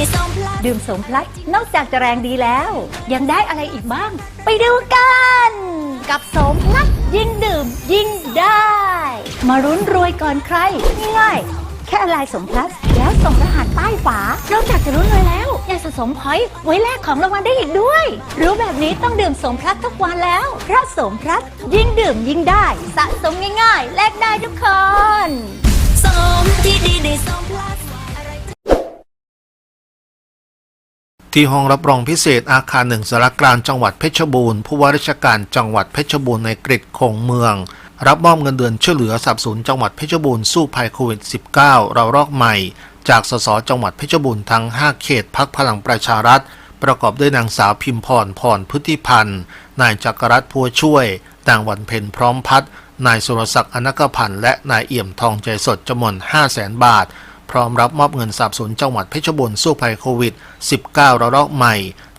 ดื่มสมพลัสนอกจากจะแรงดีแล้ว ยังได้อะไรอีกบ้าง ไปดูกัน กับสมพลัสยิ่งดื่มยิ่งได้ มารุ้นรวยก่อนใครง่ายแค่อะไรสมพลัสแล้วส่งรหัสใต้ฝานอกจากจะรุ้นรวยแล้วยังสะสมพอยต์ไว้แลกของรางวัลได้อีกด้วย รู้แบบนี้ต้องดื่มสมพลัสทุกวันแล้วเพราะสมพลัสยิ่งดื่มยิ่งได้ สะสมง่ายๆ แลกได้ทุกคน ที่ห้องรับรองพิเศษอาคารหนึ่งสารกลางจังหวัดเพชรบูรณ์ผู้ว่าราชการจังหวัดเพชรบูรณ์ในกริดคงเมือง รับมอบเงินเดือนช่วยเหลือสับสนจังหวัดเพชรบูรณ์สู้ภัยโควิด -19 เรารอกใหม่ จากสสจังหวัดเพชรบูรณ์ทั้ง 5 เขตพักพลังประชารัฐ ประกอบด้วยนางสาวพิมพรพรพุทธิพันธ์นายจักรรัตน์พัวช่วยนางวันเพ็ญพร้อมพัฒน์นายสุรศักดิ์อนกพันธ์และนายเอี่ยมทองใจสดจำนวน5 0 0แสนบาท พร้อมรับมอบเงินสนับสนุนจังหวัดเพชรบูรณ์สู้ภัยโควิด -19 ระลอกใหม่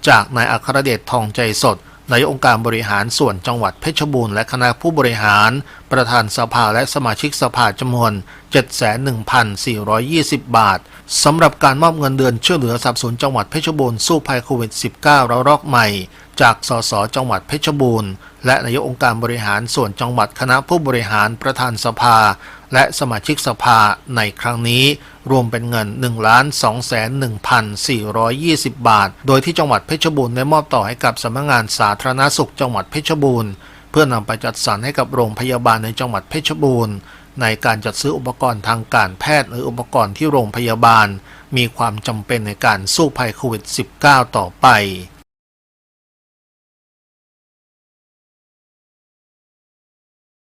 จากนายอัครเดชทองใจสดนายกองค์การบริหารส่วนจังหวัดเพชรบูรณ์และคณะผู้บริหาร ประธานสภาและสมาชิกสภาจำนวน 71,420 บาท สำหรับการมอบเงินเดือนช่วยเหลือสับสนุนจังหวัดเพชรบูรณ์สู้ภัยโควิด -19 ระลอกใหม่ จากสสจังหวัดเพชรบูรณ์ และนายกองค์การบริหารส่วนจังหวัดคณะผู้บริหารประธานสภา และสมาชิกสภาในครั้งนี้ รวมเป็นเงิน 1 2 1 4 2 0 บาท โดยที่จังหวัดเพชรบูรณ์ได้มอบต่อให้กับสำนักงานสาธารณสุขจังหวัดเพชรบูรณ์ เพื่อนำไปจัดสรรให้กับโรงพยาบาลในจังหวัดเพชรบูรณ์ในการจัดซื้ออุปกรณ์ทางการแพทย์หรืออุปกรณ์ที่โรงพยาบาล มีความจำเป็นในการสู้ภัยโควิด -19 ต่อไป